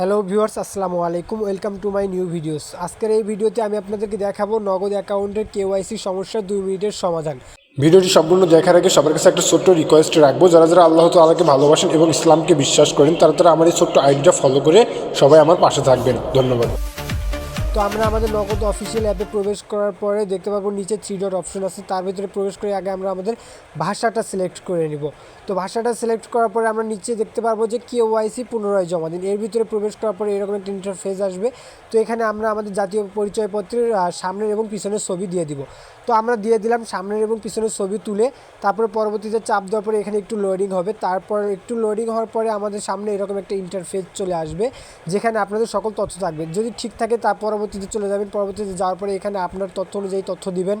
Hello viewers, আসসালামু আলাইকুম। Welcome to my new videos. আজকের এই ভিডিওতে আমি আপনাদেরকে দেখাবো নগদ অ্যাকাউন্টের কেওয়াইসি সমস্যার দুই মিনিটের সমাধান। ভিডিওটি সম্পূর্ণ দেখার আগে সবার কাছে একটা ছোট্ট রিকোয়েস্ট রাখব। যারা যারা আল্লাহ তালাকে ভালোবাসেন এবং ইসলামকে বিশ্বাস করেন, তারা তারা আমার এই ছোট্ট আইডিটা ফলো করে সবাই আমার পাশে থাকবেন। ধন্যবাদ। তো আমরা আমাদের নগদ অফিসিয়াল অ্যাপে প্রবেশ করার পরে দেখতে পাবো নিচে থ্রি ডট অপশন আছে। তার ভিতরে প্রবেশ করে আগে আমরা আমাদের ভাষাটা সিলেক্ট করে নিব। তো ভাষাটা সিলেক্ট করার পরে আমরা নিচে দেখতে পারব যে কে ওয়াইসি পুনরায় জমা দিন। এর ভিতরে প্রবেশ করার পরে এরকম একটা ইন্টারফেস আসবে। তো এখানে আমরা আমাদের জাতীয় পরিচয়পত্রের সামনের এবং পিছনের ছবি দিয়ে দিব। তো আমরা দিয়ে দিলাম সামনের এবং পিছনের ছবি তুলে, তারপরে পরবর্তীতে চাপ দেওয়ার পরে এখানে একটু লোডিং হবে। তারপর একটু লোডিং হওয়ার পরে আমাদের সামনে এরকম একটা ইন্টারফেস চলে আসবে, যেখানে আপনাদের সকল তথ্য থাকবে। যদি ঠিক থাকে তার পরবর্তীতে চলে যাবেন, পরবর্তীতে যাওয়ার পরে এখানে আপনার তথ্য অনুযায়ী তথ্য দিবেন।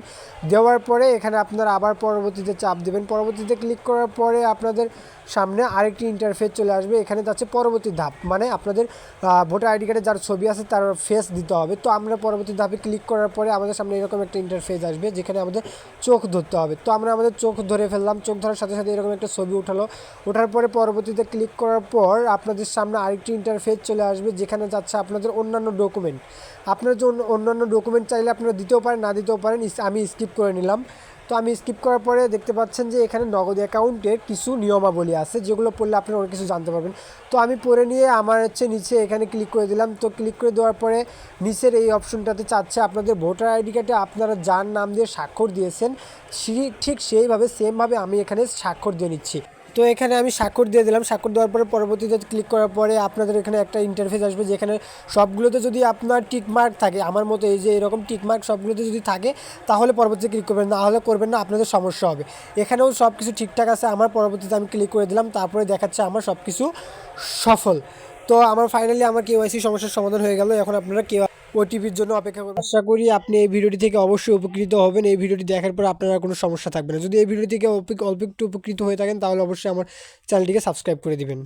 দেওয়ার পরে এখানে আপনারা আবার পরবর্তীতে চাপ দেবেন। পরবর্তীতে ক্লিক করার পরে আপনাদের সামনে আরেকটি ইন্টারফেস চলে আসবে, এখানে যাচ্ছে পরবর্তী ধাপ। মানে আপনাদের ভোটার আইডি কার্ডে যার ছবি আছে তার ফেস দিতে হবে। তো আমরা পরবর্তী ধাপে ক্লিক করার পরে আমাদের সামনে এরকম একটা ইন্টারফেস আসবে যেখানে আমাদের চোখ ধরতে হবে। তো আমরা আমাদের চোখ ধরে ফেললাম। চোখ ধরার সাথে সাথে এরকম একটা ছবি উঠালো। ওঠার পরে পরবর্তীতে ক্লিক করার পর আপনাদের সামনে আরেকটি ইন্টারফেস চলে আসবে যেখানে যাচ্ছে আপনাদের অন্যান্য ডকুমেন্ট আপনার যে অন্যান্য ডকুমেন্ট চাইলে আপনারা দিতেও পারেন, না দিতেও পারেন আমি স্কিপ করে নিলাম। তো আমি স্কিপ করার পরে দেখতে পাচ্ছেন যে এখানে নগদ অ্যাকাউন্টের কিছু নিয়মাবলী আছে, যেগুলো পড়লে আপনি অনেক কিছু জানতে পারবেন। তো আমি পড়ে নিয়ে আমার হচ্ছে নিচে এখানে ক্লিক করে দিলাম। তো ক্লিক করে দেওয়ার পরে নিচের এই অপশনটাতে চাচ্ছে আপনাদের ভোটার আইডি কার্ডে আপনারা যার নাম দিয়ে স্বাক্ষর দিয়েছেন ঠিক সেইভাবে সেমভাবে আমি এখানে স্বাক্ষর দিয়ে নিচ্ছি। তো এখানে আমি স্বাক্ষর দিয়ে দিলাম। স্বাক্ষর দেওয়ার পরে পরবর্তীতে ক্লিক করার পরে আপনাদের এখানে একটা ইন্টারফেস আসবে যেখানে সবগুলোতে যদি আপনার টিকমার্ক থাকে, আমার মতো এই যে এরকম টিকমার্ক সবগুলোতে যদি থাকে, তাহলে পরবর্তীতে ক্লিক করবেন না। হলে করবেন না, আপনাদের সমস্যা হবে। এখানেও সব কিছু ঠিকঠাক আছে, আমার পরবর্তীতে আমি ক্লিক করে দিলাম, তারপরে দেখাচ্ছে আমার সব কিছু সফল। তো আমার ফাইনালি আমার কেওয়াইসি সমস্যার সমাধান হয়ে গেল। এখন আপনারা কেউ ওটিপির জন্য অপেক্ষা করবেন। আশা করি আপনি এই ভিডিওটি থেকে অবশ্যই উপকৃত হবেন। এই ভিডিওটি দেখার পর আপনার কোনো সমস্যা থাকবে না। যদি এই ভিডিও থেকে অল্প একটু উপকৃত হয়ে থাকেন, তাহলে অবশ্যই আমার চ্যানেলটিকে সাবস্ক্রাইব করে দিবেন।